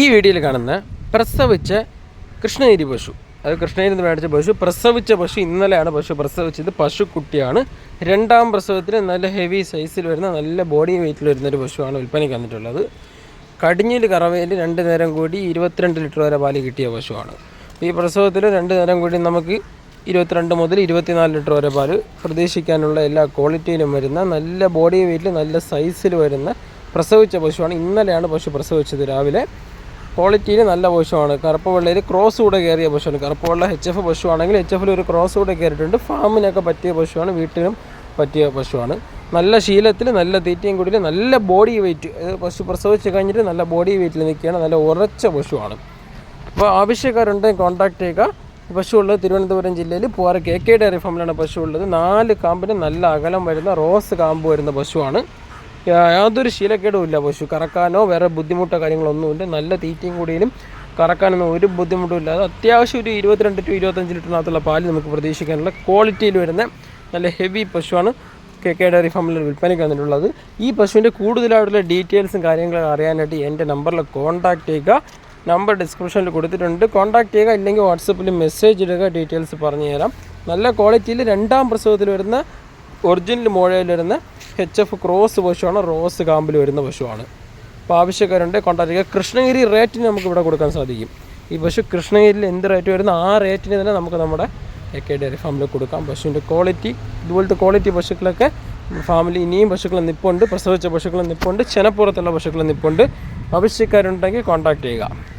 ഈ വീഡിയോയിൽ കാണുന്ന പ്രസവിച്ച കൃഷ്ണഗിരി പശു. അത് കൃഷ്ണഗിരി എന്ന് മേടിച്ച പശു. പ്രസവിച്ച പശു ഇന്നലെയാണ് പശു പ്രസവിച്ചത്. പശുക്കുട്ടിയാണ് രണ്ടാം പ്രസവത്തിന് നല്ല ഹെവി സൈസിൽ വരുന്ന നല്ല ബോഡി വെയിറ്റിൽ വരുന്ന ഒരു പശുവാണ് വിൽപ്പനയ്ക്ക് വന്നിട്ടുള്ളത്. കടിഞ്ഞിൽ കറവയിൽ രണ്ട് നേരം കൂടി ഇരുപത്തിരണ്ട് ലിറ്റർ വരെ പാൽ കിട്ടിയ പശുവാണ്. ഈ പ്രസവത്തിൽ രണ്ട് നേരം കൂടി നമുക്ക് ഇരുപത്തിരണ്ട് മുതൽ ഇരുപത്തിനാല് ലിറ്റർ വരെ പാൽ പ്രതീക്ഷിക്കാനുള്ള എല്ലാ ക്വാളിറ്റിയിലും വരുന്ന നല്ല ബോഡി വെയിറ്റിൽ നല്ല സൈസിൽ വരുന്ന പ്രസവിച്ച പശുവാണ്. ഇന്നലെയാണ് പശു പ്രസവിച്ചത് രാവിലെ. ക്വാളിറ്റിയിൽ നല്ല പശുവാണ് കറുപ്പ് വെള്ളയിൽ ക്രോസ് കൂടെ കയറിയ പശുവാണ് കറുപ്പ് വെള്ള എച്ച് എഫ് പശുവാണെങ്കിൽ എച്ച് എഫിൽ ഒരു ക്രോസ് കൂടെ കയറിയിട്ടുണ്ട്. ഫാമിനൊക്കെ പറ്റിയ പശുവാണ് വീട്ടിലും പറ്റിയ പശുവാണ് നല്ല ശീലത്തിൽ നല്ല തീറ്റയും കൂടി നല്ല ബോഡി വെയിറ്റ് പശു പ്രസവിച്ച് കഴിഞ്ഞിട്ട് നല്ല ബോഡി വെയിറ്റിൽ നിൽക്കുകയാണ്. നല്ല ഉറച്ച പശുവാണ് അപ്പോൾ ആവശ്യക്കാരുണ്ടെങ്കിൽ കോൺടാക്ട് ചെയ്യുക. പശു ഉള്ളത് തിരുവനന്തപുരം ജില്ലയിൽ പോകാറ് കെ കെ ഡയറി ഫാമിലാണ് പശു ഉള്ളത് നാല് കാമ്പിന് നല്ല അകലം വരുന്ന റോസ് കാമ്പ് വരുന്ന പശുവാണ്. യാതൊരു ശീലക്കേടും ഇല്ല പശു. കറക്കാനോ വേറെ ബുദ്ധിമുട്ടോ കാര്യങ്ങളൊന്നുമില്ല. നല്ല തീറ്റയും കൂടിയും കറക്കാനൊന്നും ഒരു ബുദ്ധിമുട്ടും അത് അത്യാവശ്യം ഒരു ഇരുപത്തിരണ്ട് ടു ഇരുപത്തഞ്ച് ലിറ്ററിനകത്തുള്ള പാൽ നമുക്ക് പ്രതീക്ഷിക്കാനുള്ള ക്വാളിറ്റിയിൽ വരുന്ന നല്ല ഹെവി പശുവാണ് കെ കെ ഡയറി ഫാമിൽ വിൽപ്പനയ്ക്ക് വന്നിട്ടുള്ളത്. ഈ പശുവിന്റെ കൂടുതലായിട്ടുള്ള ഡീറ്റെയിൽസും കാര്യങ്ങളും അറിയാനായിട്ട് എന്റെ നമ്പറിൽ കോൺടാക്ട് ചെയ്യുക. നമ്പർ ഡിസ്ക്രിപ്ഷനിൽ കൊടുത്തിട്ടുണ്ട്. കോൺടാക്ട് ചെയ്യുക ഇല്ലെങ്കിൽ വാട്സപ്പിൽ മെസ്സേജ് ഇടുക ഡീറ്റെയിൽസ് പറഞ്ഞു തരാം നല്ല ക്വാളിറ്റിയിൽ രണ്ടാം പ്രസവത്തിൽ വരുന്ന ഒറിജിനൽ മോഴയിൽ വരുന്ന എച്ച് എഫ് ക്രോസ് പശുവാണ് റോസ് കാമ്പിൽ വരുന്ന പശുവാണ്. അപ്പോൾ ആവശ്യക്കാരുണ്ട് കോൺടാക്ട് കൃഷ്ണഗിരി റേറ്റിന് നമുക്ക് ഇവിടെ കൊടുക്കാൻ സാധിക്കും. ഈ പശു കൃഷ്ണഗിരിയിൽ എന്ത് റേറ്റ് വരുന്ന ആ റേറ്റിന് തന്നെ നമുക്ക് നമ്മുടെ എ കെ ഡയറി ഫാമിൽ കൊടുക്കാം. പശുവിന്റെ ക്വാളിറ്റി ഇതുപോലത്തെ ക്വാളിറ്റി പശുക്കളൊക്കെ ഫാമിലി ഇനിയും പശുക്കൾ നിപ്പുണ്ട് പ്രസവിച്ച പശുക്കൾ നിപ്പുണ്ട് ചെനപ്പുറത്തുള്ള പശുക്കൾ നിപ്പുണ്ട്. ആവശ്യക്കാരുണ്ടെങ്കിൽ കോൺടാക്ട് ചെയ്യുക.